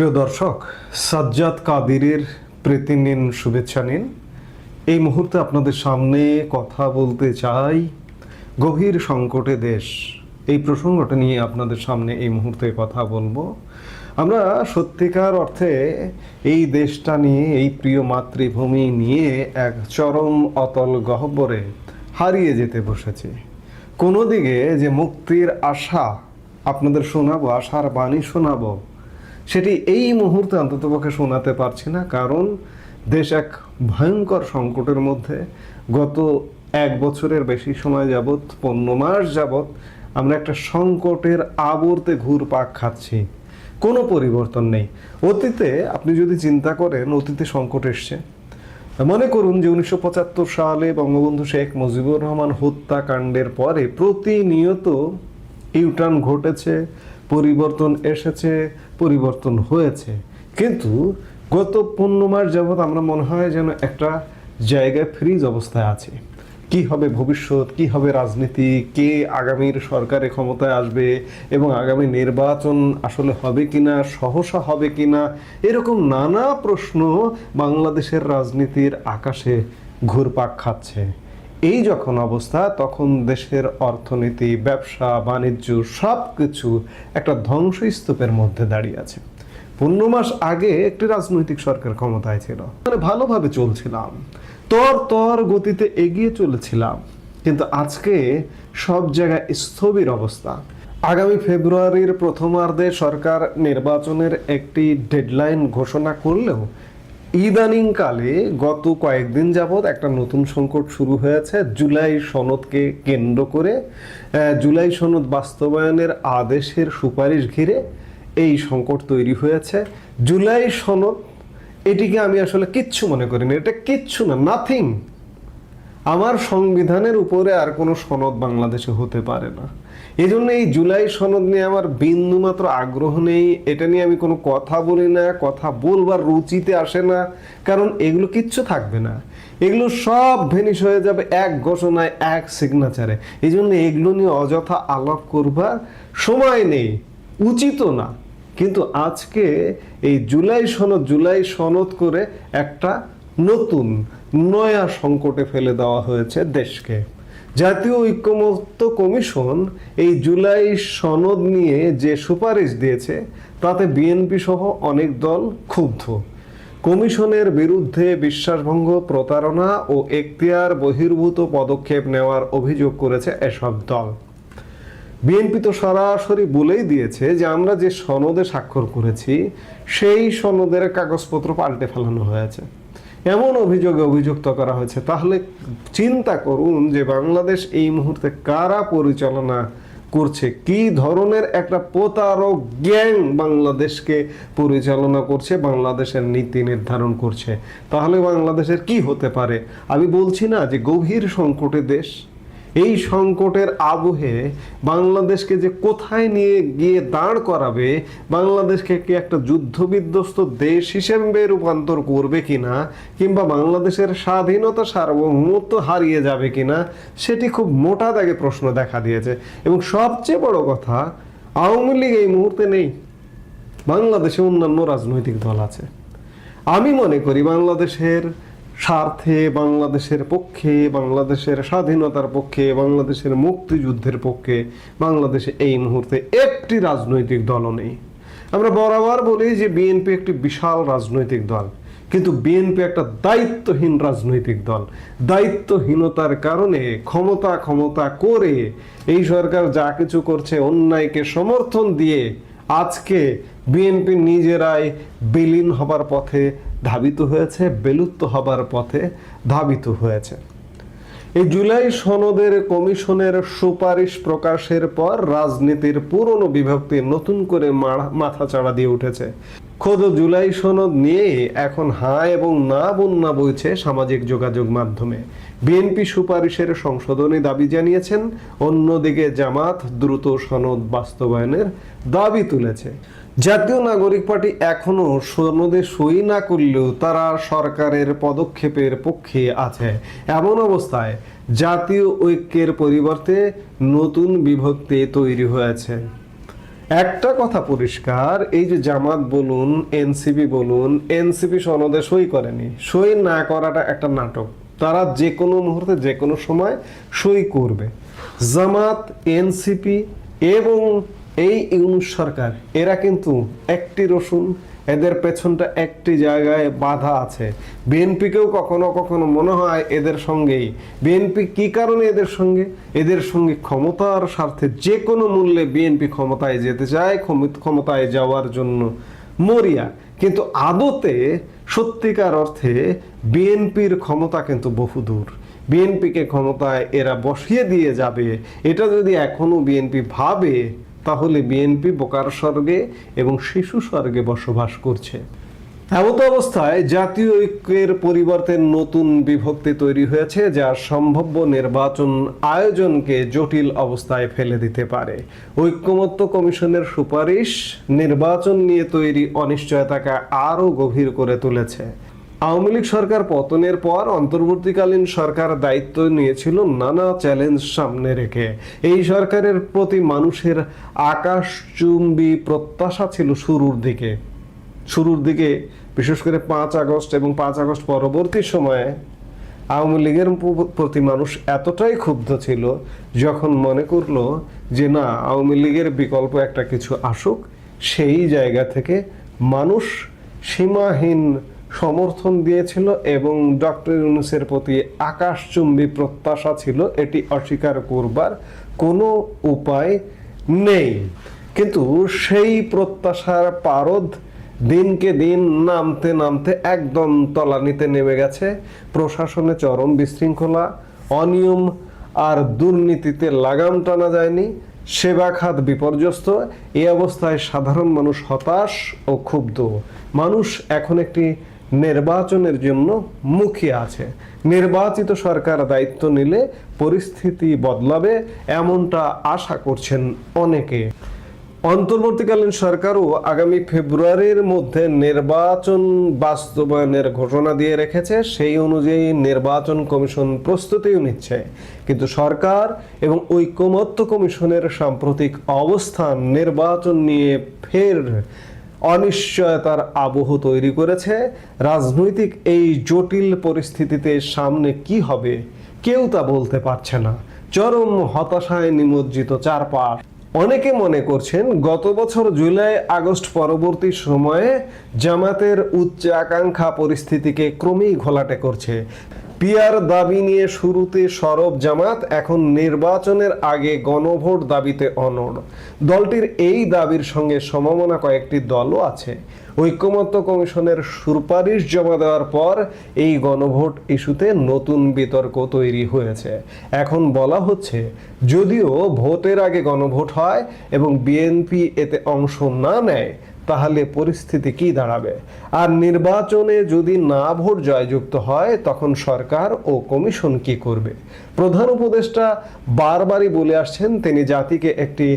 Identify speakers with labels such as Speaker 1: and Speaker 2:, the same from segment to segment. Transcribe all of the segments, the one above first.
Speaker 1: প্রিয় দর্শক, সাজ্জাদ কাদিরের প্রীতি নিন শুভেচ্ছা নিন। এই মুহূর্তে আপনাদের সামনে কথা বলতে চাই গভীর সংকটে দেশ। এই প্রসঙ্গটা নিয়ে আপনাদের সামনে এই মুহূর্তে কথা বলব। আমরা সত্যিকার অর্থে এই দেশটা নিয়ে, এই প্রিয় মাতৃভূমি নিয়ে এক চরম অতল গহ্বরে হারিয়ে যেতে বসেছি। কোনো দিকে যে মুক্তির আশা, আপনাদের শোনাবো, আশার বাণী শোনাবো সেটি এই মুহূর্তে অন্ততপক্ষে শোনাতে পারছি না, কারণ দেশ এক ভয়ঙ্কর সংকটের মধ্যে। গত এক বছরের বেশি সময় যাবৎ, পনেরো মাস যাবৎ আমরা একটা সংকটের আবর্তে ঘুর পাক খাচ্ছি। কোনো পরিবর্তন নেই। অতীতে আপনি যদি চিন্তা করেন, অতীতে সংকট এসছে। মনে করুন যে উনিশশো পঁচাত্তর সালে বঙ্গবন্ধু শেখ মুজিবুর রহমান হত্যাকাণ্ডের পরে প্রতিনিয়ত ইউটার্ন ঘটেছে পরিবর্তন এসেছে, পরিবর্তন হয়েছে। কিন্তু গত পনেরো মাস যাবৎ আমরা মনে হয় যেন একটা জায়গায় ফ্রিজ অবস্থায় আছে। কি হবে ভবিষ্যৎ, কি হবে রাজনীতি, কে আগামীর সরকারে ক্ষমতায় আসবে এবং আগামী নির্বাচন আসলে হবে কিনা, সহসা হবে কিনা, এরকম নানা প্রশ্ন বাংলাদেশের রাজনীতির আকাশে ঘুরপাক খাচ্ছে। এই যখন অবস্থা, তখন দেশের অর্থনীতি, ব্যবসা, বাণিজ্য সব কিছু একটা ধ্বংসস্তূপের মধ্যে দাঁড়িয়ে আছে। পনেরো মাস আগে একটি রাজনৈতিক সরকার ক্ষমতায় ছিল। মানে ভালোভাবে চলছিলাম। তর তর গতিতে এগিয়ে চলেছিলাম। কিন্তু আজকে সব জায়গায় স্থবির অবস্থা। আগামী ফেব্রুয়ারির প্রথমার্ধে সরকার নির্বাচনের একটি ডেডলাইন ঘোষণা করলেও ইদানিংকালে গত কয়েকদিন যাবৎ একটা নতুন সংকট শুরু হয়েছে। জুলাই সনদকে কেন্দ্র করে জুলাই সনদ বাস্তবায়নের আদেশের সুপারিশ ঘিরে এই সংকট তৈরি হয়েছে। জুলাই সনদ, এটিকে আমি আসলে কিচ্ছু মনে করি না এটা কিচ্ছু না নাথিং আমার সংবিধানের উপরে আর কোনো সনদ বাংলাদেশে হতে পারে না। এই জন্য এই জুলাই সনদ নিয়ে আমার বিন্দুমাত্র আগ্রহ নেই। এটা নিয়ে আমি কোনো কথা বলি না, কথা বলবার রুচিতে আসে না, কারণ এগুলো কিচ্ছু থাকবে না। এগুলো সব ভেনিশ হয়ে যাবে এক ঘোষণায়, এক সিগনেচারে এই জন্য এগুলো নিয়ে অযথা আলাপ করবার সময় নেই উচিত না। কিন্তু আজকে এই জুলাই সনদ জুলাই সনদ করে একটা নতুন, নয়া সংকটে ফেলে দেওয়া হয়েছে দেশকে। জাতীয় ঐক্যমত্য কমিশন এই জুলাই সনদ নিয়ে যে সুপারিশ দিয়েছে, তাতে বিএনপি সহ অনেক দল ক্ষুব্ধ। কমিশনের বিরুদ্ধে বিশ্বাসভঙ্গ প্রতারণা ও এখতিয়ার বহির্ভূত পদক্ষেপ নেওয়ার অভিযোগ করেছে এসব দল। বিএনপি তো সরাসরি বলেই দিয়েছে যে, আমরা যে সনদে স্বাক্ষর করেছি, সেই সনদের কাগজপত্র পাল্টে ফেলানো হয়েছে। এমন অভিযোগে অভিযুক্ত করা হয়েছে। তাহলে চিন্তা করুন যে বাংলাদেশ এই মুহূর্তে কারা পরিচালনা করছে? কি ধরনের একটা প্রতারক গ্যাং বাংলাদেশকে পরিচালনা করছে, বাংলাদেশের নীতি নির্ধারণ করছে? তাহলে বাংলাদেশের কি হতে পারে? আমি বলছি না যে গভীর সংকটে দেশ এই সংকটের আবহে বাংলাদেশকে যে কোথায় নিয়ে গিয়ে দাঁড় করাবে, বাংলাদেশকে কি একটা যুদ্ধবিধ্বস্ত দেশ হিসেবে রূপান্তর করবে কিনা, কিংবা বাংলাদেশের স্বাধীনতা সার্বভৌমত্ব হারিয়ে যাবে কিনা, সেটি খুব মোটা দাগে প্রশ্ন দেখা দিয়েছে। এবং সবচেয়ে বড় কথা, আওয়ামী লীগ এই মুহূর্তে নেই। বাংলাদেশে অন্যান্য রাজনৈতিক দল আছে। আমি মনে করি বাংলাদেশের স্বার্থে বাংলাদেশের পক্ষে, বাংলাদেশের স্বাধীনতার পক্ষে, বাংলাদেশের মুক্তিযুদ্ধের পক্ষে, বাংলাদেশে এই মুহূর্তে একটি রাজনৈতিক দলও নেই। আমরা বরাবর বলি যে বিএনপি একটি বিশাল রাজনৈতিক দল, কিন্তু বিএনপি একটা দায়িত্বহীন রাজনৈতিক দল। দায়িত্বহীনতার কারণে ক্ষমতা ক্ষমতা করে এই সরকার যা কিছু করছে, অন্যায়কে সমর্থন দিয়ে আজকে বিএনপি নিজেরাই বিলীন হবার পথে ধাবিত হয়েছে বেলুত্ব হবার পথে ধাবিত হয়েছে। এই জুলাই সনদের কমিশনের সুপারিশ প্রকাশের পর রাজনীতির পুরনো বিভক্তি নতুন করে মাথা চাড়া দিয়ে উঠেছে। খোদ জুলাই সনদ নিয়ে এখন হা এবং না বন্যা বইছে সামাজিক যোগাযোগ মাধ্যমে। বিএনপি সুপারিশের সংশোধনী দাবি জানিয়েছেন, অন্যদিকে জামাত দ্রুত সনদ বাস্তবায়নের দাবি তুলেছে। জাতীয় নাগরিক পার্টি এখনও সনদে সই না করলেও তারা সরকারের পদক্ষেপের পক্ষে আছে। এমন অবস্থায় জাতীয় ঐক্যের পরিবর্তে নতুন বিভক্তি তৈরি হয়েছে। একটা কথা পরিষ্কার, এই যে জামাত বলুন, এনসিপি বলুন, এনসিপি সনদে সই করেনি। সই না করাটা একটা নাটক। তারা যে কোনো মুহূর্তে, যে কোনো সময় সই করবে। জামাত, এনসিপি এবং এই ইউনুস সরকার, এরা কিন্তু একটি রসুন, এদের পেছনটা একটি জায়গায় বাধা আছে। বিএনপিকেও কখনো কখনো মনে হয় এদের সঙ্গেই। বিএনপি কি কারণে এদের সঙ্গে? এদের সঙ্গে ক্ষমতার স্বার্থে যে কোনো মূল্যে বিএনপি ক্ষমতায় যেতে চায়, ক্ষম- ক্ষমতায় যাওয়ার জন্য মরিয়া। কিন্তু আদতে, সত্যিকার অর্থে বিএনপির ক্ষমতা কিন্তু বহুদূর। বিএনপিকে ক্ষমতায় এরা বসিয়ে দিয়ে যাবে। এটা যদি এখনও বিএনপি ভাবে তাহলে বিএনপি বোকার স্বর্গে এবং শিশু স্বর্গে বসবাস করছে। এমত অবস্থায় জাতীয় ঐক্যের পরিবর্তে নতুন বিভক্তি তৈরি হয়েছে, যা সম্ভাব্য নির্বাচন আয়োজনকে জটিল অবস্থায় ফেলে দিতে পারে। ঐক্যমত্য কমিশনের সুপারিশ নির্বাচন নিয়ে তৈরি অনিশ্চয়তাকে আরও গভীর করে তুলেছে। আওয়ামী লীগ সরকার পতনের পর অন্তর্বর্তীকালীন সরকার দায়িত্ব নিয়েছিল নানা চ্যালেঞ্জ সামনে রেখে। এই সরকারের প্রতি মানুষের আকাশচুম্বী প্রত্যাশা ছিল শুরুর দিকে। শুরুর দিকে, বিশেষ করে পাঁচ আগস্ট এবং পাঁচ আগস্ট পরবর্তী সময়ে আওয়ামী লীগের প্রতি মানুষ এতটাই ক্ষুব্ধ ছিল যখন মনে করল যে না, আওয়ামী লীগের বিকল্প একটা কিছু আসুক, সেই জায়গা থেকে মানুষ সীমাহীন সমর্থন দিয়েছিল এবং ডক্টর ইউনুসের প্রতি আকাশচুম্বী প্রত্যাশা ছিল, এটি অস্বীকার করবার কোনো উপায় নেই। কিন্তু সেই প্রত্যাশার পারদ দিনকে দিন নামতে নামতে একদম তলানিতে নেমে গেছে। প্রশাসনে চরম বিশৃঙ্খলা, অনিয়ম আর দুর্নীতিতে লাগাম টানা যায়নি। সেবা খাত বিপর্যস্ত। এই অবস্থায় সাধারণ মানুষ হতাশ ও ক্ষুব্ধ। মানুষ এখন একটি নির্বাচনের জন্য মুখিয়ে আছে। নির্বাচিত সরকার দায়িত্ব নিলে পরিস্থিতি বদলাবে এমনটা আশা করছেন অনেকে। অন্তর্বর্তীকালীন সরকারও আগামী ফেব্রুয়ারির মধ্যে নির্বাচন বাস্তবায়নের ঘোষণা দিয়ে রেখেছে, সেই অনুযায়ী নির্বাচন কমিশন প্রস্তুতিও নিচ্ছে। কিন্তু সরকার এবং ঐক্যমত্য কমিশনের সাম্প্রতিক অবস্থান, নির্বাচন নিয়ে ফের অনিশ্চয়তার আবহ তৈরি করেছে। রাজনৈতিক এই জটিল পরিস্থিতিতে সামনে কি হবে, কেউ তা বলতে পারছে না। চরম হতাশায় নিমজ্জিত চারপাশ। অনেকে মনে করছেন, গত বছর জুলাই আগস্ট পরবর্তী সময়ে জামাতের উচ্চ আকাঙ্ক্ষা পরিস্থিতিকে ক্রমেই ঘোলাটে করছে। পিয়ার দাবি নিয়ে শুরুতে সরব জামাত, এখন নির্বাচনের আগে গণভোট দাবিতে অনড়। দলটির এই দাবির সঙ্গে সমমনা কয়েকটি দলও আছে। ঐক্যমত্য কমিশনের সুপারিশ জমা দেওয়ার পর এই গণভোট ইস্যুতে নতুন বিতর্ক তৈরি হয়েছে। এখন বলা হচ্ছে, যদিও ভোটের আগে গণভোট হয় এবং বিএনপি এতে অংশ না নেয় তাহলে পরিস্থিতি কি দাঁড়াবে? আর নির্বাচনে যদি না ভোট জয়যুক্ত হয়, তখন সরকার ও কমিশন কি করবে? প্রধান উপদেষ্টা বারবারই বলে আসছেন, তিনি জাতিকে একটি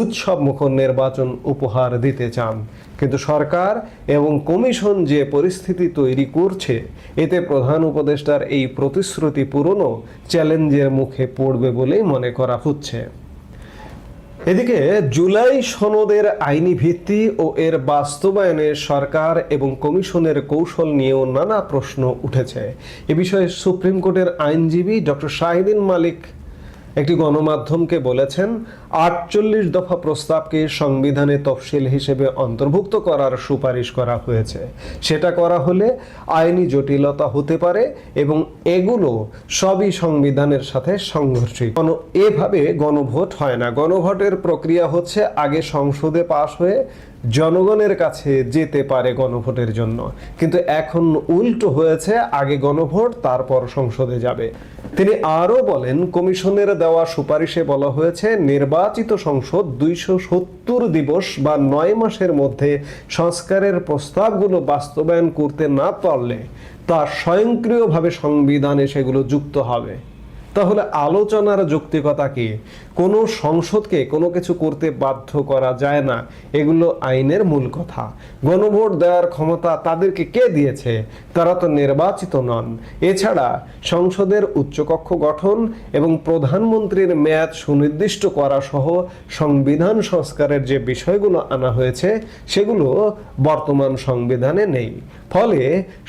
Speaker 1: উৎসব মুখর নির্বাচন উপহার দিতে চান। কিন্তু সরকার এবং কমিশন যে পরিস্থিতি তৈরি করছে, এতে প্রধান উপদেষ্টার এই প্রতিশ্রুতি পূরণও চ্যালেঞ্জের মুখে পড়বে বলেই মনে করা হচ্ছে। এদিকে জুলাই সনদের আইনি ভিত্তি ও এর বাস্তবায়নে সরকার এবং কমিশনের কৌশল নিয়েও নানা প্রশ্ন উঠেছে। এ বিষয়ে সুপ্রিম কোর্টের আইনজীবী ডক্টর শাহিদিন মালিক একটি গণমাধ্যমকে বলেছেন, আটচল্লিশ দফা প্রস্তাবকে সংবিধানে তফসিল হিসেবে অন্তর্ভুক্ত করার সুপারিশ করা হয়েছে। সেটা করা হলে আইনি জটিলতা হতে পারে এবং এগুলো সবই সংবিধানের সাথে সংঘর্ষিত। গণ- এভাবে গণভোট হয় না। গণভোটের প্রক্রিয়া হচ্ছে আগে সংসদে পাশ হয়ে জনগণের কাছে যেতে পারে গণভোটের জন্য। কিন্তু এখন উল্টো হয়েছে, আগে গণভোট, তারপর সংসদে যাবে। তিনি আরও বলেন, কমিশনের দেওয়া সুপারিশে বলা হয়েছে, নির্বাচিত সংসদ দুইশো সত্তর দিবস বা নয় মাসের মধ্যে সংস্কারের প্রস্তাবগুলো বাস্তবায়ন করতে না পারলে তা স্বয়ংক্রিয়ভাবে সংবিধানে সেগুলো যুক্ত হবে। তাহলে আলোচনার যৌক্তিকতা কি? কোনো সংসদকে কোনো কিছু করতে বাধ্য করা যায় না, এগুলো আইনের মূল কথা। গণভোট দেওয়ার ক্ষমতা তাদেরকে কে দিয়েছে? তারা তো নির্বাচিত নন। এছাড়া সংসদের উচ্চকক্ষ গঠন এবং প্রধানমন্ত্রীর মেয়াদ সুনির্দিষ্ট করা সহ সংবিধান সংস্কারের যে বিষয়গুলো আনা হয়েছে, সেগুলো বর্তমান সংবিধানে নেই। ফলে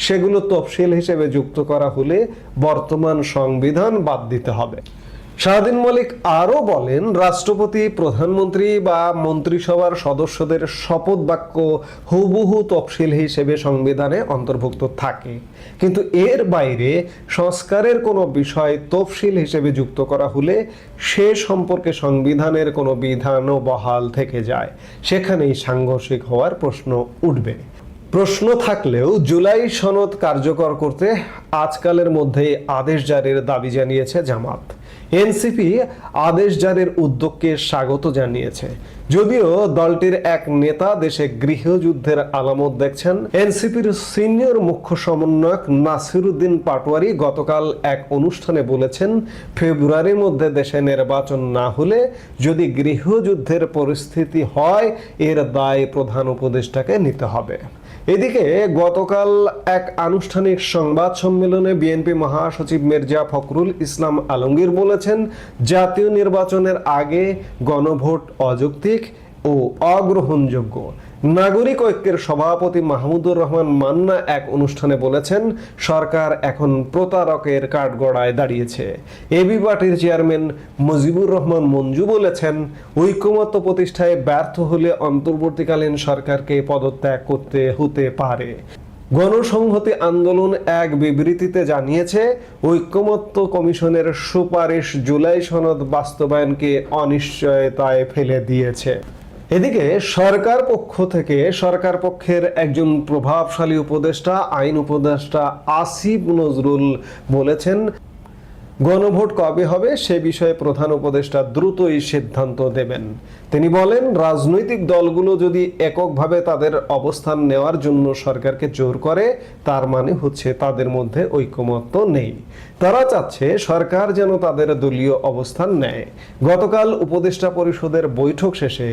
Speaker 1: সেগুলো তফসিল হিসেবে যুক্ত করা হলে বর্তমান সংবিধান বাদ দিতে হবে। শাহদিন মলিক আরও বলেন, রাষ্ট্রপতি, প্রধানমন্ত্রী বা মন্ত্রিসভার সদস্যদের শপথ বাক্য হুবহু তফসিল হিসেবে সংবিধানে অন্তর্ভুক্ত থাকে। কিন্তু এর বাইরে সংস্কারের কোনো বিষয় তফসিল হিসেবে যুক্ত করা হলে সে সম্পর্কে সংবিধানের কোনো বিধানও বহাল থেকে যায়। সেখানেই সাংঘর্ষিক হওয়ার প্রশ্ন উঠবে। প্রশ্ন থাকলেও জুলাই সনদ কার্যকর করতে আজকালের মধ্যেই আদেশ জারির দাবি জানিয়েছে জামাত। এনসিপি আদেশ জারির উদ্যোগকে স্বাগত জানিয়েছে। যদিও দলটির এক নেতা দেশে গৃহযুদ্ধের আলামত দেখছেন, এনসিপির সিনিয়র মুখ্য সমন্বয়ক নাসিরুদ্দিন পাটোয়ারি গতকাল এক অনুষ্ঠানে বলেছেন, ফেব্রুয়ারির মধ্যে দেশে নির্বাচন না হলে যদি গৃহযুদ্ধের পরিস্থিতি হয়, এর দায় প্রধান উপদেষ্টাকে নিতে হবে। এদিকে গতকাল এক আনুষ্ঠানিক সংবাদ সম্মেলনে বিএনপি মহাসচিব মির্জা ফখরুল ইসলাম আলমগীর বলেছেন, জাতীয় নির্বাচনের আগে গণভোট অযৌক্তিক ও অগ্রহণযোগ্য। নাগরিক ঐক্যের সভাপতি মাহমুদুর রহমান মান্না এক অনুষ্ঠানে বলেছেন, সরকার এখন প্রতারকের কাঠগড়ায় দাঁড়িয়েছে। এবি পার্টির চেয়ারম্যান মুজিবুর রহমান মঞ্জু বলেছেন, ঐক্যমত্য প্রতিষ্ঠায় ব্যর্থ হলে অন্তর্বর্তীকালীন সরকারকে পদত্যাগ করতে হতে পারে। গণসংহতি আন্দোলন এক বিবৃতিতে জানিয়েছে, ঐক্যমত্য কমিশনের সুপারিশ জুলাই সনদ বাস্তবায়নকে অনিশ্চয়তায় ফেলে দিয়েছে। এদিকে সরকার পক্ষ থেকে সরকার পক্ষের একজন প্রভাবশালী উপদেষ্টা আইন উপদেষ্টা আসিফ নজরুল বলেছেন গণভোট কবে হবে সে বিষয়ে প্রধান উপদেষ্টা দ্রুতই সিদ্ধান্ত দেবেন। তিনি বলেন, রাজনৈতিক দলগুলো যদি এককভাবে তাদের অবস্থান নেওয়ার জন্য সরকারকে জোর করে, তার মানে হচ্ছে তাদের মধ্যে ঐকমত্য নেই। তারা চাচ্ছে সরকার যেন তাদের দলীয় অবস্থান নেয়। গতকাল উপদেষ্টা পরিষদের বৈঠক শেষে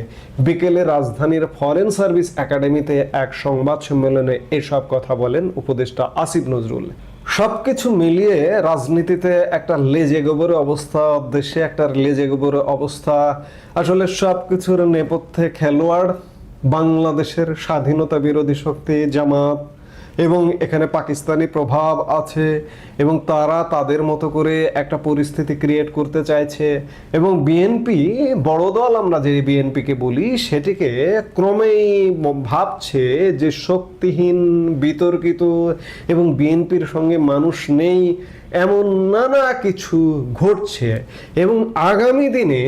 Speaker 1: বিকেলে রাজধানীর ফরেন সার্ভিস একাডেমিতে এক সংবাদ সম্মেলনে এসব কথা বলেন উপদেষ্টা আসিফ নজরুল। সবকিছু মিলিয়ে রাজনীতিতে একটা লেজে গোবরে অবস্থা, দেশে একটা লেজে গোবরে অবস্থা। আসলে সবকিছুর নেপথ্যে খেলোয়াড়, বাংলাদেশের স্বাধীনতা বিরোধী শক্তি, জামাত এবং এখানে পাকিস্তানি প্রভাব আছে এবং তারা তাদের মতো করে একটা পরিস্থিতি ক্রিয়েট করতে চাইছে এবং বিএনপি বড় দল আমরা যে বিএনপিকে বলি, সেটিকে ক্রমেই ভাবছে যে শক্তিহীন, বিতর্কিত এবং বিএনপির সঙ্গে মানুষ নেই। এমন নানা কিছু ঘটছে এবং আগামী দিনে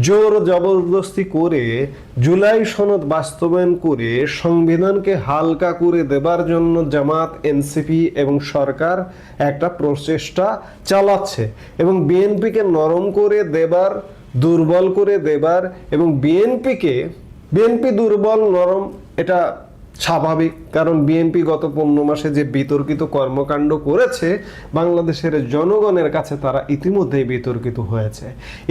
Speaker 1: জোর জবরদস্তি করে জুলাই সনদ বাস্তবায়ন করে সংবিধানকে হালকা করে দেবার জন্য জামাত, এনসিপি এবং সরকার একটা প্রচেষ্টা চালাচ্ছে এবং বিএনপিকে নরম করে দেবার, দুর্বল করে দেবার এবং বিএনপিকে, বিএনপি দুর্বল, নরম, এটা স্বাভাবিক, কারণ বিএনপি গত পনেরো মাসে যে বিতর্কিত কর্মকাণ্ড করেছে, বাংলাদেশের জনগণের কাছে তারা ইতিমধ্যেই বিতর্কিত হয়েছে।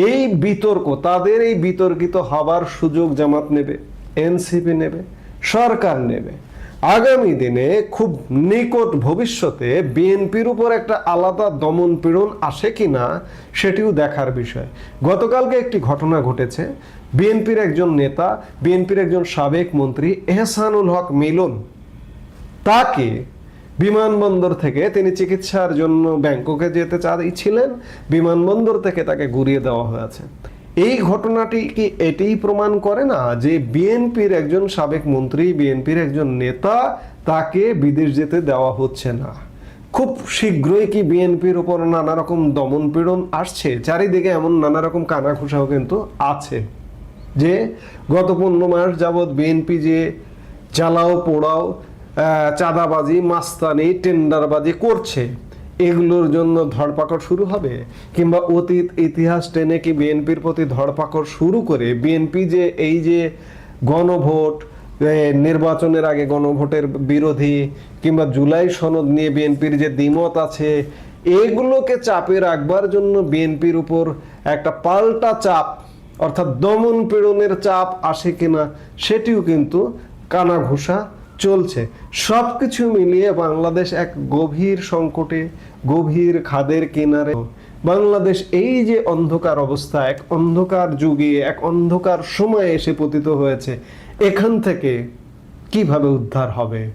Speaker 1: এই বিতর্ক, তাদের এই বিতর্কিত হবার সুযোগ জামাত নেবে এনসিপি নেবে, সরকার নেবে। আগামী দিনে খুব নিকট ভবিষ্যতে বিএনপির উপর একটা আলাদা দমন পীড়ন আসে কিনা সেটিও দেখার বিষয়। গতকালকে একটি ঘটনা ঘটেছে। বিএনপির একজন নেতা, বিএনপির একজন সাবেক মন্ত্রী এহসানুল হক মিলন, তাকে বিমানবন্দর থেকে তিনি চিকিৎসার জন্য ব্যাংককে যেতে চাইছিলেন। বিমানবন্দর থেকে তাকে ঘুরিয়ে দেওয়া হয়েছে। এই ঘটনাটি কি এটাই প্রমাণ করে না যে বিএনপির একজন সাবেক মন্ত্রী, বিএনপির একজন নেতা তাকে বিদেশ যেতে দেওয়া হচ্ছে না? খুব শীঘ্রই কি বিএনপির উপর নানা রকম দমন পীড়ন আসছে? চারিদিকে এমন নানা রকম কানাঘুষাও কিন্তু আছে যে গত পনেরো মাস যাবৎ বিএনপি যে জ্বালাও পোড়াও চাঁদাবাজি, মাস্তানি, টেন্ডারবাজি করছে। এগুলোর জন্য ধরপাকড় শুরু হবে? কিংবা অতীত, ইতিহাস টেনে কি বিএনপির প্রতি ধরপাকড় শুরু করে? বিএনপি যে এই যে গণভোট নির্বাচনের আগে গণভোটের বিরোধী, কিংবা জুলাই সনদ নিয়ে বিএনপির যে দ্বিমত আছে, এগুলোকে চাপে রাখবার জন্য বিএনপির উপর একটা পাল্টা চাপ, অর্থাৎ দমন পীড়নের চাপ আসে কিনা, সেটিও কিন্তু কানাঘুষা চলছে। সব কিছু মিলিয়ে বাংলাদেশ এক গভীর সংকটে, গভীর খাদের কিনারে। বাংলাদেশ এই যে অন্ধকার অবস্থা, এক অন্ধকার যুগে, এক অন্ধকার সময়ে এসে পতিত হয়েছে। এখান থেকে কীভাবে উদ্ধার হবে?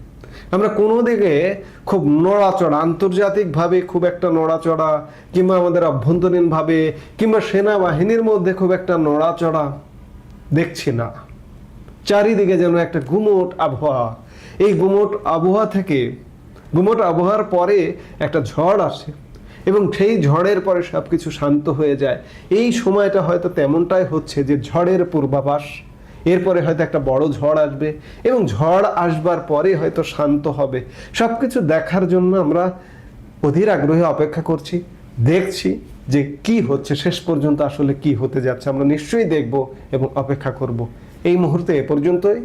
Speaker 1: আমরা কোনো দিকে খুব নড়াচড়া, আন্তর্জাতিকভাবে খুব একটা নড়াচড়া, কিংবা আমাদের অভ্যন্তরীণভাবে, কিংবা সেনাবাহিনীর মধ্যে খুব একটা নড়াচড়া দেখছি না। চারিদিকে যেন একটা গুমোট আবহাওয়া। এই গুমোট আবহাওয়া থেকে, গুমোট আবহাওয়ার পরে একটা ঝড় আসে এবং সেই ঝড়ের পরে সব কিছু শান্ত হয়ে যায়। এই সময়টা হয়তো তেমনটাই হচ্ছে যে ঝড়ের পূর্বাভাস। এরপরে হয়তো একটা বড় ঝড় আসবে এবং ঝড় আসবার পরে হয়তো শান্ত হবে। সব কিছু দেখার জন্য আমরা অধীর আগ্রহে অপেক্ষা করছি, দেখছি যে কি হচ্ছে, শেষ পর্যন্ত আসলে কি হতে যাচ্ছে। আমরা নিশ্চয়ই দেখব এবং অপেক্ষা করব। এই মুহূর্তে এ পর্যন্তই।